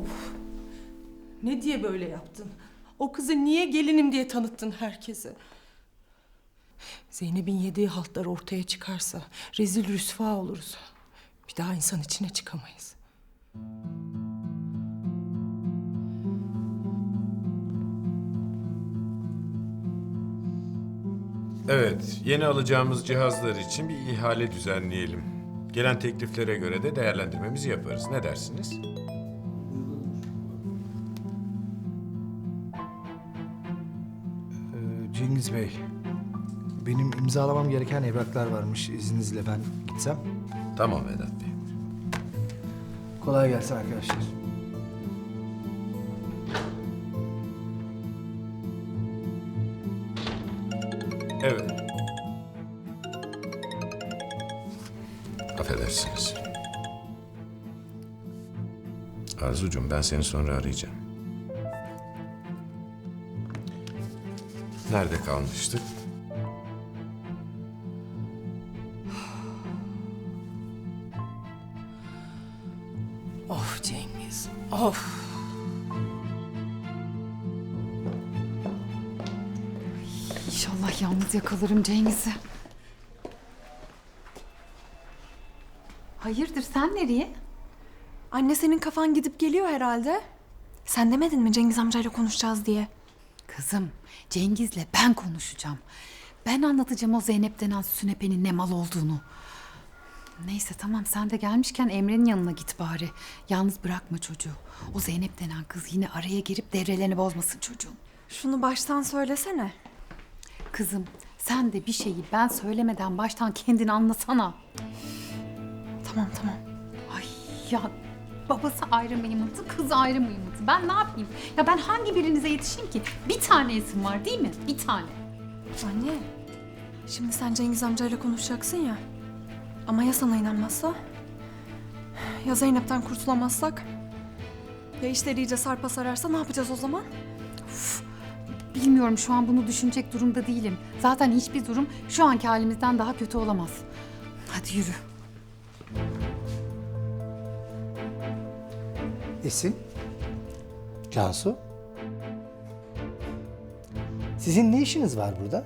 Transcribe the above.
Of. Ne diye böyle yaptın? O kızı niye gelinim diye tanıttın herkese? Zeynep'in yediği haltlar ortaya çıkarsa rezil rüsva oluruz. Bir daha insan içine çıkamayız. Evet, yeni alacağımız cihazlar için bir ihale düzenleyelim. Gelen tekliflere göre de değerlendirmemizi yaparız. Ne dersiniz? Cengiz Bey, benim imzalamam gereken evraklar varmış. İzninizle ben gitsem. Tamam Vedat Bey. Kolay gelsin arkadaşlar. Evet. Affedersiniz. Arzucuğum ben seni sonra arayacağım. Nerede kalmıştık? Of Cengiz, of. İnşallah yalnız yakalarım Cengiz'i. Hayırdır sen nereye? Anne senin kafan gidip geliyor herhalde. Sen demedin mi Cengiz amcayla konuşacağız diye? Kızım Cengiz'le ben konuşacağım. Ben anlatacağım o Zeynep denen sünepenin ne mal olduğunu. Neyse tamam sen de gelmişken Emre'nin yanına git bari. Yalnız bırakma çocuğu. O Zeynep denen kız yine araya girip devrelerini bozmasın çocuğun. Şunu baştan söylesene. Kızım sen de bir şeyi ben söylemeden baştan kendini anlasana. Tamam tamam. Ay ya babası ayrı mıyımıntı, kız ayrı mıyımıntı? Ben ne yapayım? Ya ben hangi birinize yetişeyim ki? Bir tane isim var değil mi? Bir tane. Anne. Şimdi sen Cengiz amcayla konuşacaksın ya. Ama ya sana inanmazsa? Ya Zeynep'ten kurtulamazsak? Ya işleri iyice sarpa sararsa ne yapacağız o zaman? Bilmiyorum şu an bunu düşünecek durumda değilim. Zaten hiçbir durum şu anki halimizden daha kötü olamaz. Hadi yürü. Esin, Cansu. Sizin ne işiniz var burada?